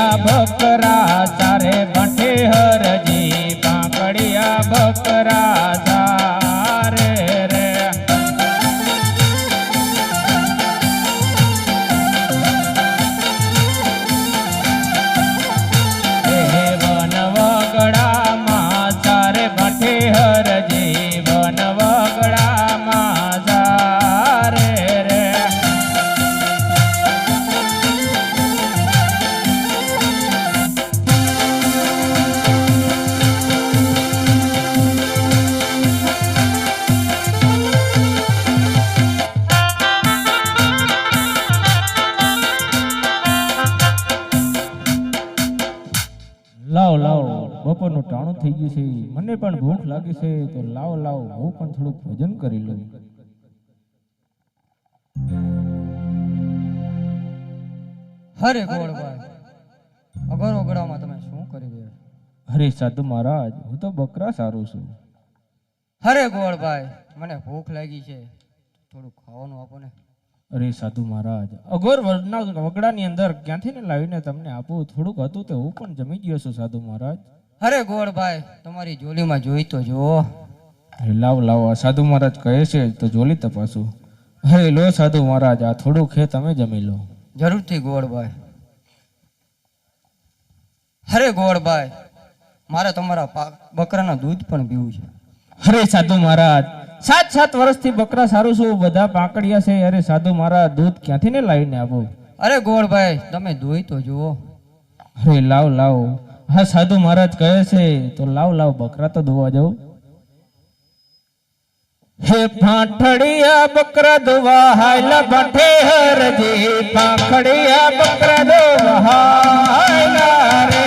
પાંકડિયા થઈ ગયું છે. મને પણ ભૂખ લાગી છે તો લાવ લાવ હું પણ થોડુંક ભોજન કરી લઉં. હરે ગોળભાઈ અગર ઓગળામાં તમે શું કરી રહ્યા અરે સાધુ મહારાજ હું તો બકરા સારું છું. હરે ગોળભાઈ મને ભૂખ લાગી છે. થોડું ખાવાનું આપો ને. અરે સાધુ મહારાજ અઘોર વડના વગડાની અંદર ક્યાંથી ને લાવીને તમને આપું? થોડુંક હતું તે હું પણ જમી ગયો છું સાધુ મહારાજ. હરે ગોળભાઈ તમારી જોલીમાં જોઈ તો જુઓ. અરે લાવ લાવ આ સાધુ મહારાજ કહે છે તો જોલી તપાસું. અરે લો સાધુ મહારાજ આ થોડું ખે તમે જમી લો. જરૂરથી ગોળભાઈ હરે ગોળભાઈ મારે તમારા બકરાના દૂધ પણ પીવું છે. અરે સાધુ મહારાજ સાત સાત વર્ષથી બકરા સારું છું બધા પાંકડિયા છે અરે સાધુ મહારાજ દૂધ ક્યાંથી ને લાવીને આપો? અરે ગોળભાઈ તમે દોઈ તો જુઓ. અરે લાવ લાવ. હા, સાધુ મહારાજ કહે છે, તો લાવ લાવ, બકરા તો ધોવા જવું હે ફાંઠડિયા બકરા ધોવા, હાયલા ભઠે હરજી ફાંખડિયા બકરા ધોવા, હાયલા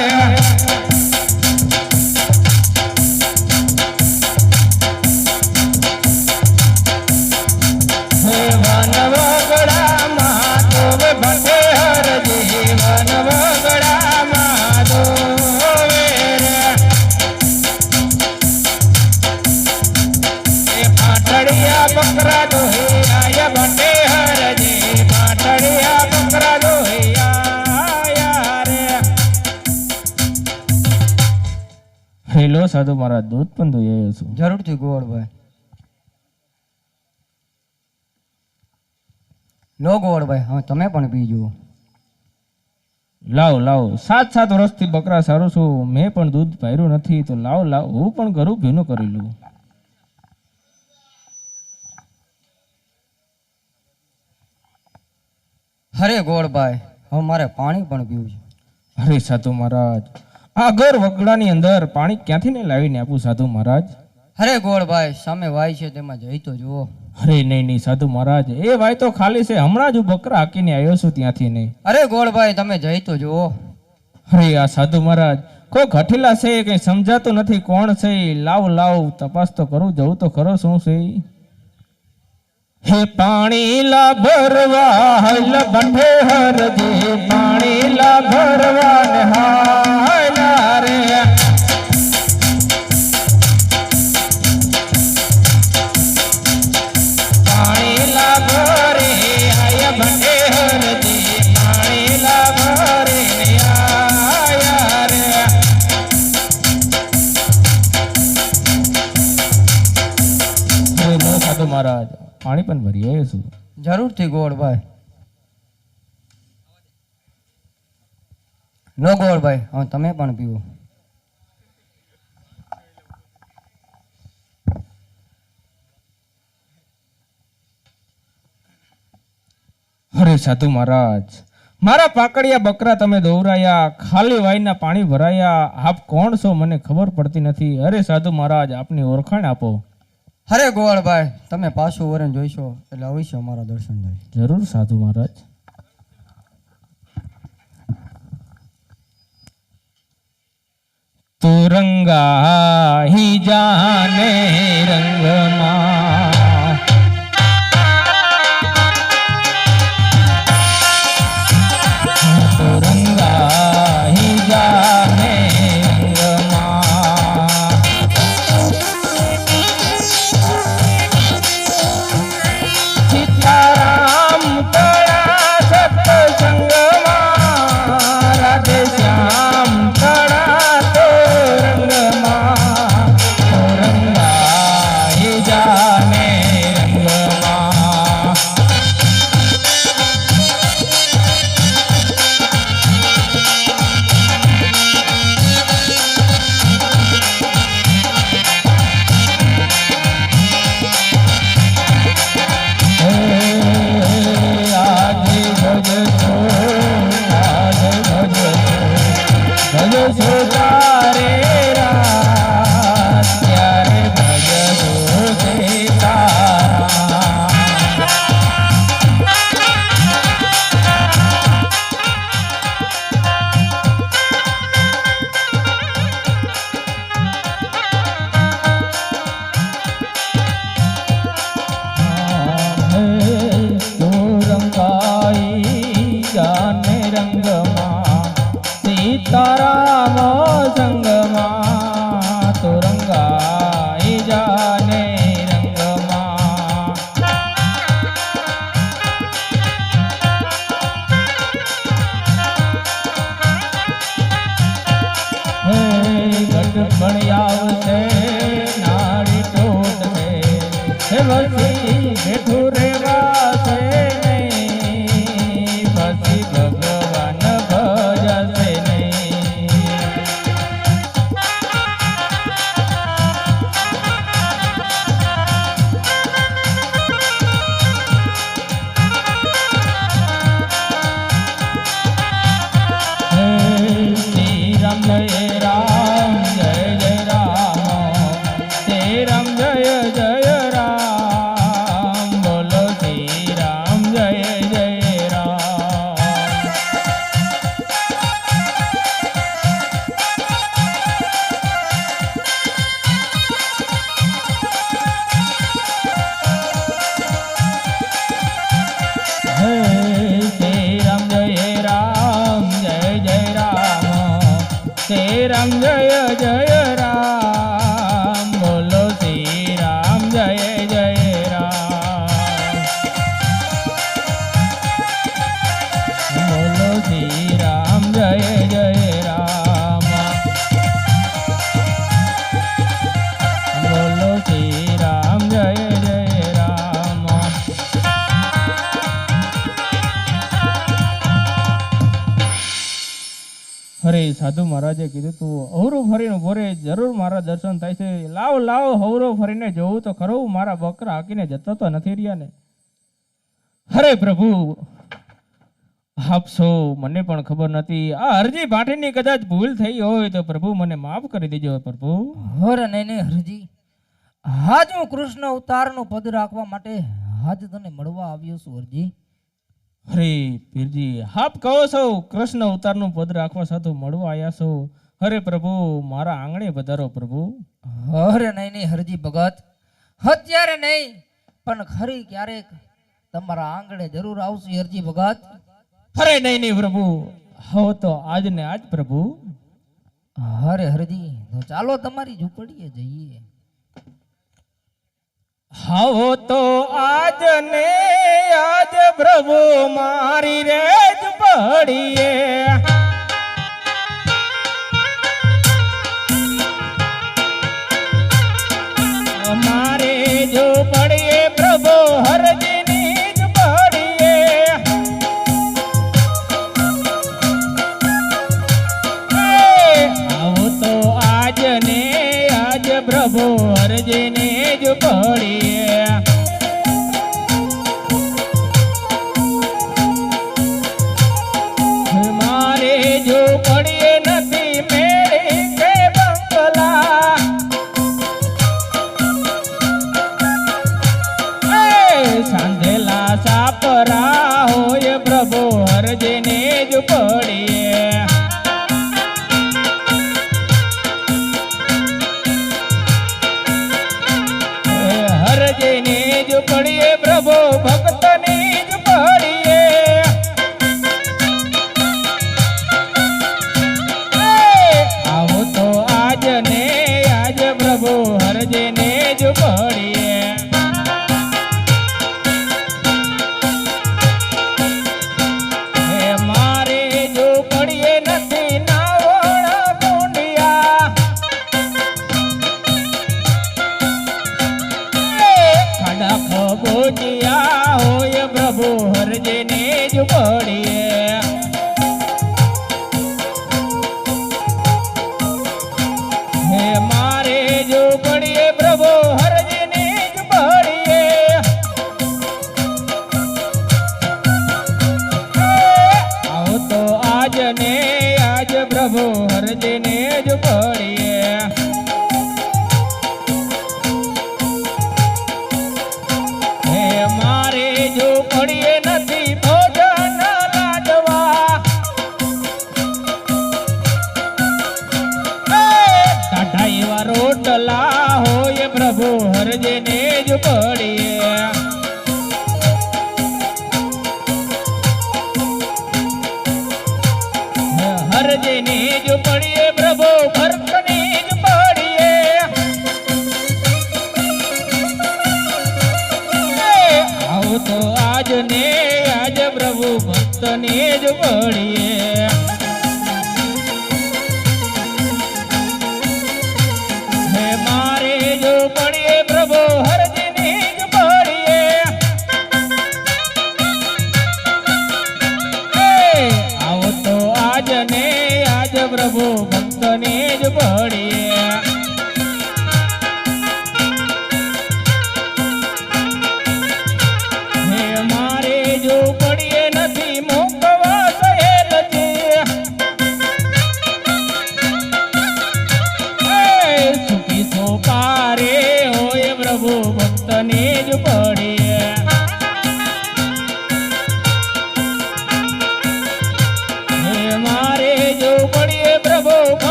સાધુ મારા દૂધ પણ ધોઈ આવ્યો છું. જરૂરથી ગોવળભાઈ લો ગોવળભાઈ હવે તમે પણ પી જુઓ. લાવ લાવ. સાત સાત વર્ષથી બકરા સારું છું. મેં પણ દૂધ પાયરું નથી. તો લાવ લાવ. હું પણ ઘરું ભીનું કરી લઉં. હરે ગોળભાઈ હવે મારે પાણી પણ પીવું છે. અરે સાધુ મહારાજ આ ઘર વગડાની અંદર પાણી ક્યાંથી ને લાવીને આપું સાધુ મહારાજ? હરે ગોળભાઈ સામે વાય છે તેમાં જઈ તો જુઓ. અરે નહીં નહીં સાધુ મહારાજ એ વાય તો ખાલી છે હમણાં જ હું બકરા હાકીને આવ્યો છું ત્યાંથી નહીં અરે ગોળભાઈ તમે જઈ તો જુઓ. અરે આ સાધુ મહારાજ કોઈ ઘટેલા છે કઈ સમજાતું નથી કોણ છે લાવ લાવ તપાસ તો કરું જવું તો ખરો શું છે હે પાણી લા ભરવા હલ બંધે હરજી પાણી લા ભરવા ને હાયલા પાણી પણ ભરી આવ્યો છું. જરૂરથી ગોળભાઈ લો ગોળભાઈ હવે તમે પણ પીવો. અરે સાધુ મહારાજ મારા પાકડિયા બકરા તમે દોવરાયા ખાલી વાઈના પાણી ભરાયા આપ કોણ છો મને ખબર પડતી નથી. અરે સાધુ મહારાજ આપની ઓળખાણ આપો. અરે ગોવાળભાઈ, તમે પાછું વરણ જોઈશો, એટલે અવશ્ય અમારા દર્શન થાય. જરૂર, સાધુ મહારાજ. તુરંગા હી જાને રંગમાં. இல்லை સાધુ મહારાજે કીધું, તું અવરું ફરીને ભોરે જરૂર મારા દર્શન થાય છે. લાવ લાવ, હવરો ફરીને જવું તો ખરું, મારા બકરા હાકીને જતો તો નથી રહ્યા ને. અરે પ્રભુ, આપ છો મને પણ ખબર નથી. આ અરજી પાઠીની કદાચ ભૂલ થઈ હોય તો પ્રભુ મને માફ કરી દેજો પ્રભુ. હર નહીં હરજી. હાજ હું કૃષ્ણ અવતારનું પદ રાખવા માટે હાજ તને મળવા આવ્યો છું હરજી અરે પીરજી હાપ કહો છો કૃષ્ણ અવતારનું પદ રાખવા સાથે મળવા આવ્યા છો? અરે પ્રભુ મારા આંગણે વધારો પ્રભુ. હરે નહીં નહીં હરજી ભગત. અત્યારે નહીં પણ ખરી ક્યારેક તમારા આંગણે જરૂર આવશે હરજી ભગત. અરે નહીં નહીં પ્રભુ. હો તો આજ ને આજ પ્રભુ. હરે હરજી તો ચાલો તમારી ઝૂંપડીએ જઈએ. હવે તો આજ ને આજ પ્રભુ મારી રેજ પડીએ. મારે જો પડીએ પ્રભુ હરજીની જ પડીએ. આવો તો આજ આજ પ્રભુ હરજીને જ પડીએ. હરજને જ પડીએ, પ્રભુ ભરતને જ પડીએ. આવો તો આજ ને આજ પ્રભુ ભક્તને જ પડીએ.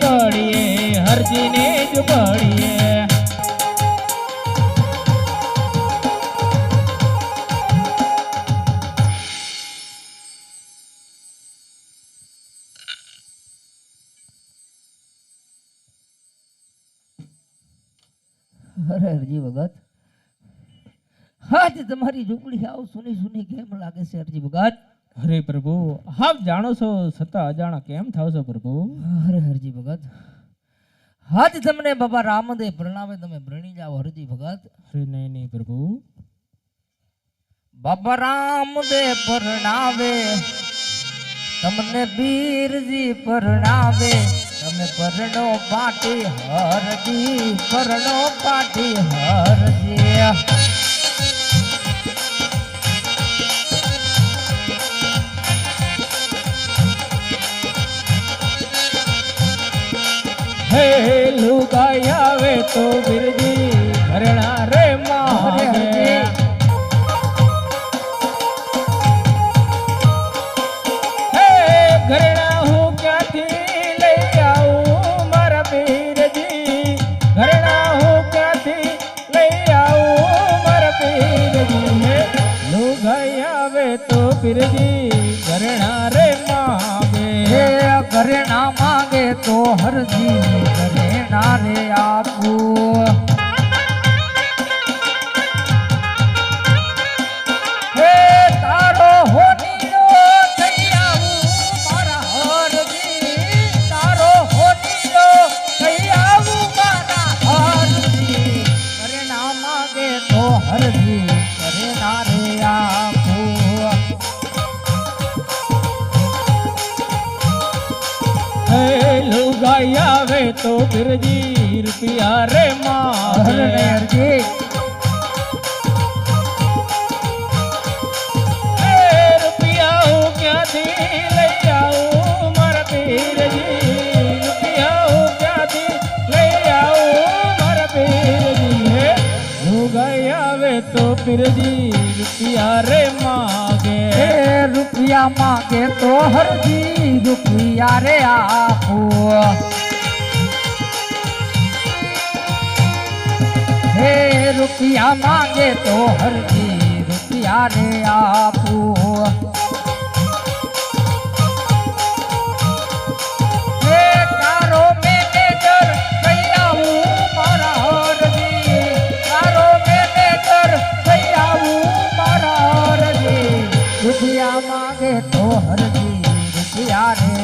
પડીએ હરજીને જ પડીએ અરે હરજી ભગત. હાજ તમારી ઝૂંપડી આવ સુની સુની કેમ લાગે છે હરજી ભગત? અરે પ્રભુ આપ જાણો છો છતાં અજાણા કેમ થાવ છો પ્રભુ? હરે હરજી ભગત. હાજ તમને બાબા રામદેવ પ્રણામે તમે ભણી જાઓ હરજી ભગત. હરે નહીં નહીં પ્રભુ. બાબા રામદેવ પરણાવે તમને બીરજી પરણાવે. તમે પરણો પાટી હરજી પરણો પાટી હરજી. હે લુગાઈ આવે તો બિરજી ઘરણા હરજી ઘરે ના રે આપું હે તારો મારા હરજી લુગાઈ આવે તો બિરજી રૂપિયા રે માગે હરજી હે રૂપિયા હું ક્યાંથી લઈ આવું મારા પીરજી રૂપિયા હું ક્યાંથી લઈ આવું મારા પીરજી હે લુગાઈ આવે તો પીરજી રૂપિયા રે માગે એ રૂપિયા માંગે તો હરજી રૂપિયા રે આપો. હે રૂપિયા માંગે તો હરજી રૂપિયા રે આપો.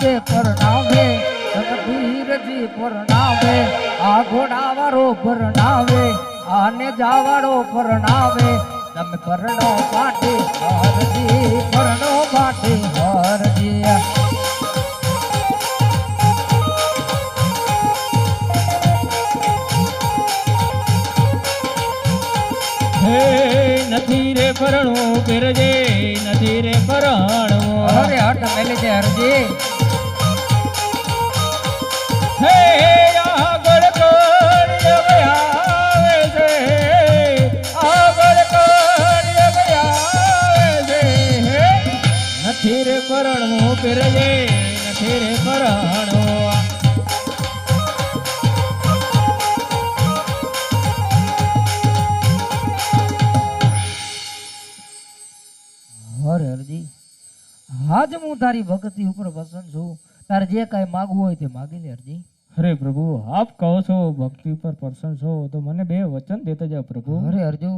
દે પરણાવે રણવીરજી પરણાવે આ ઘોડાવાળો પરણાવે આને જાવાળો પરણાવે તમે પરણો માટે હરજી પરણો માટે હરજી. નથી રે પરણું પીરજે નથી રે પરણું. અરે હટ મેલે છે હરજી. પરણું પીરજે નથી રે પરણું હરે હરજી આજ હું તારી ભક્તિ ઉપર વસન છું. તારે જે કાંઈ માગવું હોય તે માગી લે અરજી. અરે પ્રભુ આપ કહો છો ભક્તિ પર પ્રસન્ન છો તો મને બે વચન દેતા જાઓ પ્રભુ. અરે અર્જુ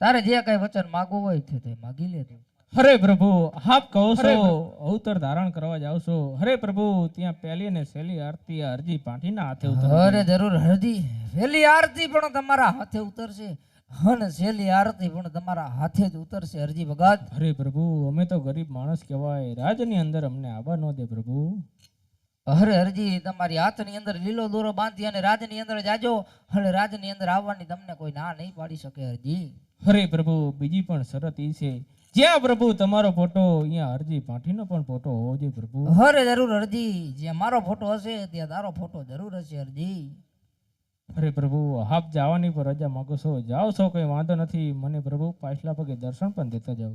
તારે જે કાંઈ વચન માગવું હોય તે તે માગી લે તું. હરે પ્રભુ આપ કહો છો અવતર ધારણ કરવા જાવ છો. હરે પ્રભુ ત્યાં પહેલી ને સહેલી આરતી અરજી પાઠીના હાથે ઉતર અરે જરૂર હરજી પહેલી આરતી પણ તમારા હાથે ઉતરશે. અને છેલ્લી આરતી પણ તમારા હાથે જ ઉતરશે. હરજી ભગત અરે પ્રભુ અમે તો ગરીબ માણસ કહેવાય. રાજની અંદર અમને આવવા ન દે પ્રભુ. અરે હરજી તમારી હાથની અંદર લીલો દોરો બાંધી અને રાજની અંદર જાજો. અને રાજની અંદર આવવાની તમને કોઈ ના નહીં પાડી શકે હરજી અરે પ્રભુ બીજી પણ શરત ઈ છે. જ્યાં પ્રભુ તમારો ફોટો અહીંયા અરજી પાઠીનો પણ ફોટો હોવો જોઈએ પ્રભુ. અરે જરૂર હરજી જ્યાં મારો ફોટો હશે ત્યાં તારો ફોટો જરૂર હશે હરજી અરે પ્રભુ, આપ જવાની પર રજા માગો છો. જાઓ છો, કઈ વાંધો નથી. મને પ્રભુ પાછલા પગે દર્શન પણ દેતા જાઓ.